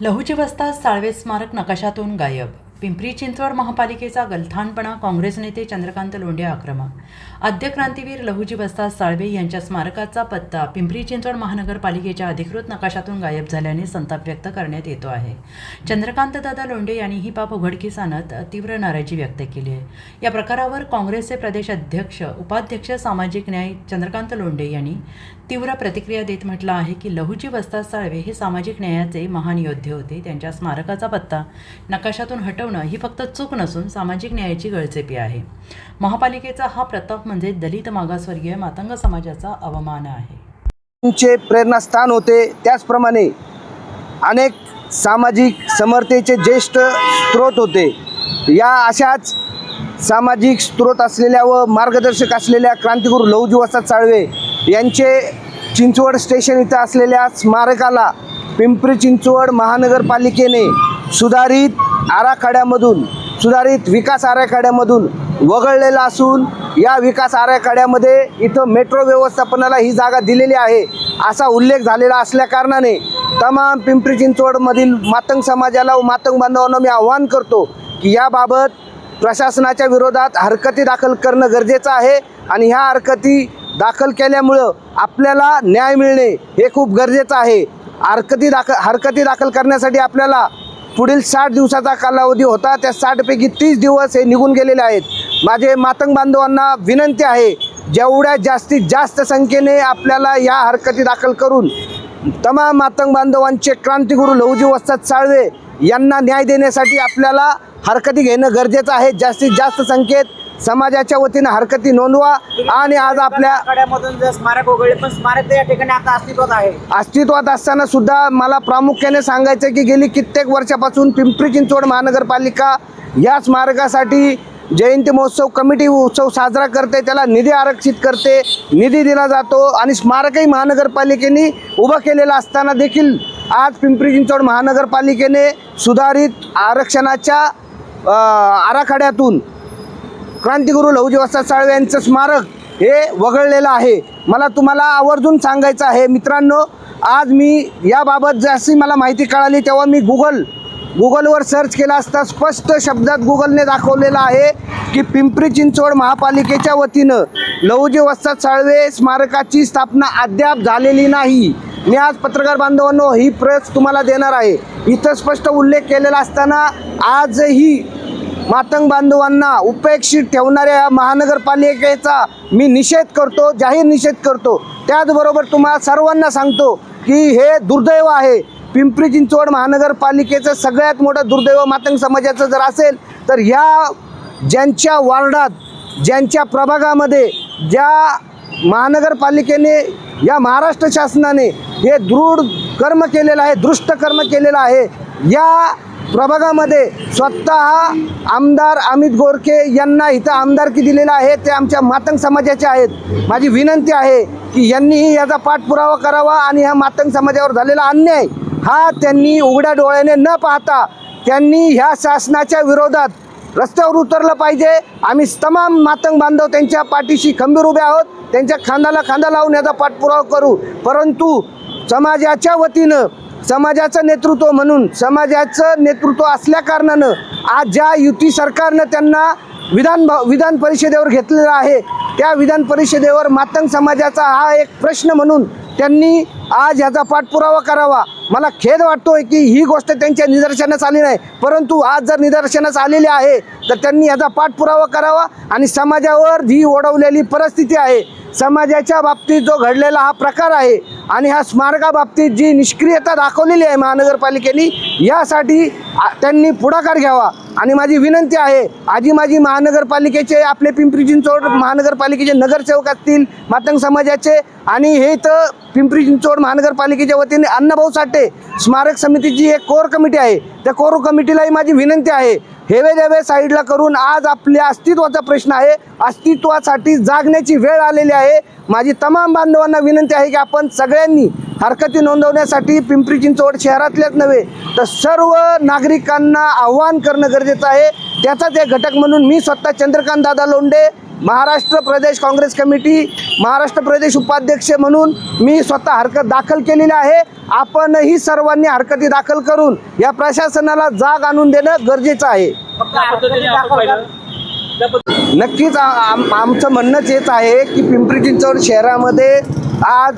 लहुजीवस्ता साळवे स्मारक नकाशातून गायब. पिंपरी चिंचवड महापालिकेचा गलथानपणा काँग्रेस नेते चंद्रकांत लोंढे आक्रमक. आद्य क्रांतीवीर लहुजी साळवे यांच्या स्मारकाचा पत्ता पिंपरी चिंचवड महानगरपालिकेच्या अधिकृत नकाशातून गायब झाल्याने संताप व्यक्त करण्यात येतो आहे. चंद्रकांत दादा लोंढे यांनी ही बाब उघडकीस आणत तीव्र नाराजी व्यक्त केली आहे. या प्रकारावर काँग्रेसचे प्रदेश अध्यक्ष उपाध्यक्ष सामाजिक न्याय चंद्रकांत लोंढे यांनी तीव्र प्रतिक्रिया देत म्हटलं आहे की लहुजी वस्ताद साळवे हे सामाजिक न्यायाचे महान योद्धे होते. त्यांच्या स्मारकाचा पत्ता नकाशातून हटवणं ही फक्त चूक नसून सामाजिक न्यायाची गळचेपी आहे. महापालिकेचा हा प्रताप म्हणजे दलित मागासवर्गीय मातंग समाजाचा अवमान आहे. चे प्रेरणास्थान होते. त्याचप्रमाणे अनेक सामाजिक समर्थेचे ज्येष्ठ स्रोत होते. या अशाच सामाजिक स्रोत असलेल्या व मार्गदर्शक असलेल्या क्रांतिगुरू लहुजी वस्ताद साळवे यांचे चिंचवड स्टेशन इथं असलेल्या स्मारकाला पिंपरी चिंचवड महानगरपालिकेने सुधारित आराखड्यामधून सुधारित विकास आराखड्यामधून वगळलेला असून या विकास आराखड्यामध्ये इथं मेट्रो व्यवस्थापनाला ही जागा दिलेली आहे असा उल्लेख झालेला असल्याकारणाने तमाम पिंपरी चिंचवडमधील मातंग समाजाला व मातंग बांधवांना मी आव्हान करतो की याबाबत प्रशासनाच्या विरोधात हरकती दाखल करणं गरजेचं आहे आणि ह्या हरकती दाखल केल्यामुळं आपल्याला न्याय मिळणे हे खूप गरजेचं आहे. हरकती दाखल हरकती दाखल करण्यासाठी आपल्याला पुढील साठ दिवसाचा कालावधी होता. त्या साठपैकी तीस दिवस हे निघून गेलेले आहेत. माझे मातंग बांधवांना विनंती आहे जेवढ्या जास्तीत जास्त संख्येने आपल्याला या हरकती दाखल करून तमाम मातंग बांधवांचे क्रांतिगुरू लहुजी वस्ताद साळवे यांना न्याय देण्यासाठी आपल्याला हरकती घेणं गरजेचं आहे. जास्तीत जास्त संख्येत समाजाच्या वतीनं हरकती नोंदवा आणि आज आपल्या जर स्मारक वगळले पण स्मारक या ठिकाणी आता अस्तित्वात आहे. अस्तित्वात असताना सुद्धा मला प्रामुख्याने सांगायचं की गेली कित्येक वर्षापासून पिंपरी चिंचवड महानगरपालिका या स्मारकासाठी जयंती महोत्सव कमिटी उत्सव साजरा करते त्याला निधी आरक्षित करते निधी दिला जातो आणि स्मारकही महानगरपालिकेने उभं केलेलं असताना देखील आज पिंपरी चिंचवड महानगरपालिकेने सुधारित आरक्षणाच्या आराखड्यातून क्रांतिगुरू लहुजी साळवे यांचं स्मारक हे वगळलेलं आहे. मला तुम्हाला आवर्जून सांगायचं आहे मित्रांनो आज मी याबाबत जशी मला माहिती कळाली तेव्हा मी गुगल गुगलवर सर्च केला असता स्पष्ट शब्दात गुगलने दाखवलेलं आहे की पिंपरी चिंचवड महापालिकेच्या वतीनं लहुजी वस्ताद साळवे स्मारकाची स्थापना अद्याप झालेली नाही. मी आज पत्रकार बांधवांनो ही प्रेस तुम्हाला देणार आहे. इथं स्पष्ट उल्लेख केलेला असताना आजही मातंग बांधवांना उपेक्षित ठेवणाऱ्या या महानगरपालिकेचा मी निषेध करतो जाहीर निषेध करतो. त्याचबरोबर तुम्हाला सर्वांना सांगतो की हे दुर्दैव आहे. पिंपरी चिंचवड महानगरपालिकेचं सगळ्यात मोठं दुर्दैव मातंग समाजाचं जर असेल तर ह्या ज्यांच्या वार्डात ज्यांच्या प्रभागामध्ये ज्या महानगरपालिकेने या महाराष्ट्र शासनाने हे दृढ कर्म केलेलं आहे दृष्ट कर्म केलेलं आहे या प्रभागामध्ये स्वतः आमदार अमित गोरखे यांना इथं आमदारकी दिलेला आहे. ते आमच्या मातंग समाजाचे आहेत. माझी विनंती आहे की यांनीही याचा पाठपुरावा करावा आणि ह्या मातंग समाजावर झालेला अन्याय हा त्यांनी उघड्या डोळ्याने न पाहता त्यांनी ह्या शासनाच्या विरोधात रस्त्यावर उतरलं पाहिजे. आम्ही तमाम मातंग बांधव त्यांच्या पाठीशी खंबीर उभे आहोत. त्यांच्या खांदाला खांदा लावून याचा पाठपुरावा करू. परंतु समाजाच्या वतीनं समाजाचं नेतृत्व म्हणून समाजाचं नेतृत्व असल्या कारणानं आज ज्या युती सरकारनं त्यांना विधान विधान परिषदेवर घेतलेलं आहे त्या विधान परिषदेवर मातंग समाजाचा हा एक प्रश्न म्हणून त्यांनी आज ह्याचा पाठपुरावा करावा. मला खेद वाटतोय की ही गोष्ट त्यांच्या निदर्शनास आली नाही. परंतु आज जर निदर्शनास आलेली आहे तर त्यांनी याचा पाठपुरावा करावा आणि समाजावर जी ओढवलेली परिस्थिती आहे. समाजाच्या बाबतीत जो घडलेला हा प्रकार आहे आणि ह्या स्मारकाबाबतीत जी निष्क्रियता दाखवलेली आहे महानगरपालिकेने यासाठी त्यांनी पुढाकार घ्यावा. आणि माझी विनंती आहे आजी माझी महानगरपालिकेचे आपले पिंपरी चिंचवड महानगरपालिकेचे नगरसेवक असतील मातंग समाजाचे आणि हे तर पिंपरी चिंचवड महानगरपालिकेच्या वतीने अण्णाभाऊ साठे स्मारक समितीची एक कोर कमिटी आहे. त्या कोर कमिटीलाही माझी विनंती आहे हेवे देवे साईडला करून आज आपल्या अस्तित्वाचा प्रश्न आहे. अस्तित्वासाठी जागण्याची वेळ आलेली आहे. माझी तमाम बांधवांना विनंती आहे की आपण सगळ्यांनी हरकती नोंदवण्यासाठी पिंपरी चिंचवड शहरातल्याच नव्हे तर सर्व नागरिकांना आव्हान करणं गरजेचं आहे. त्याचाच एक घटक म्हणून मी स्वतः चंद्रकांत दादा लोंढे महाराष्ट्र प्रदेश काँग्रेस कमिटी महाराष्ट्र प्रदेश उपाध्यक्ष म्हणून मी स्वतः हरकत दाखल केलेली आहे. आपणही सर्वांनी हरकती दाखल करून या प्रशासनाला जाग आणून देणं गरजेचं आहे. फक्त नक्कीच आम- आमचं म्हणणंच हेच आहे की पिंपरी चिंचवड शहरामध्ये आज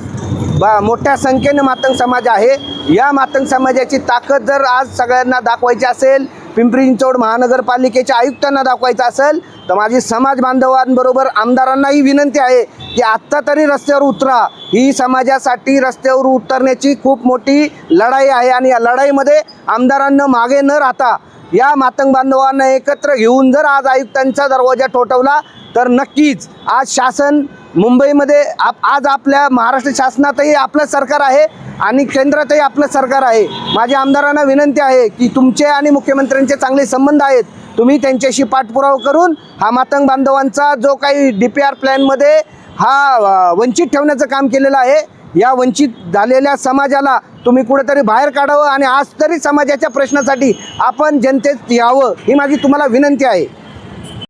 मोठ्या संख्येने मातंग समाज आहे. या मातंग समाजाची ताकद जर आज सगळ्यांना दाखवायची असेल पिंपरी चिंचवड महानगरपालिकेच्या आयुक्तांना दाखवायचं असेल तर माझी समाज बांधवांबरोबर आमदारांनाही विनंती आहे की आत्ता तरी रस्त्यावर उतरा. ही समाजासाठी रस्त्यावर उतरण्याची खूप मोठी लढाई आहे आणि या लढाईमध्ये आमदारांना मागे न राहता या मातंग बांधवांना एकत्र घेऊन जर आज आयुक्तांचा दरवाजा ठोठवला तर नक्कीच आज शासन मुंबईमध्ये आप आज आपल्या महाराष्ट्र शासनातही आपलं सरकार आहे आणि केंद्रातही आपलं सरकार आहे. माझ्या आमदारांना विनंती आहे की तुमचे आणि मुख्यमंत्र्यांचे चांगले संबंध आहेत. तुम्ही त्यांच्याशी पाठपुरावा करून हा मातंग बांधवांचा जो काही डी पी आर प्लॅनमध्ये हा वंचित ठेवण्याचं काम केलेलं आहे या वंचित झालेल्या समाजाला तुम्ही कुठेतरी बाहेर काढावं आणि आज तरी समाजाच्या प्रश्नासाठी आपण जनतेत यावं ही माझी तुम्हाला विनंती आहे.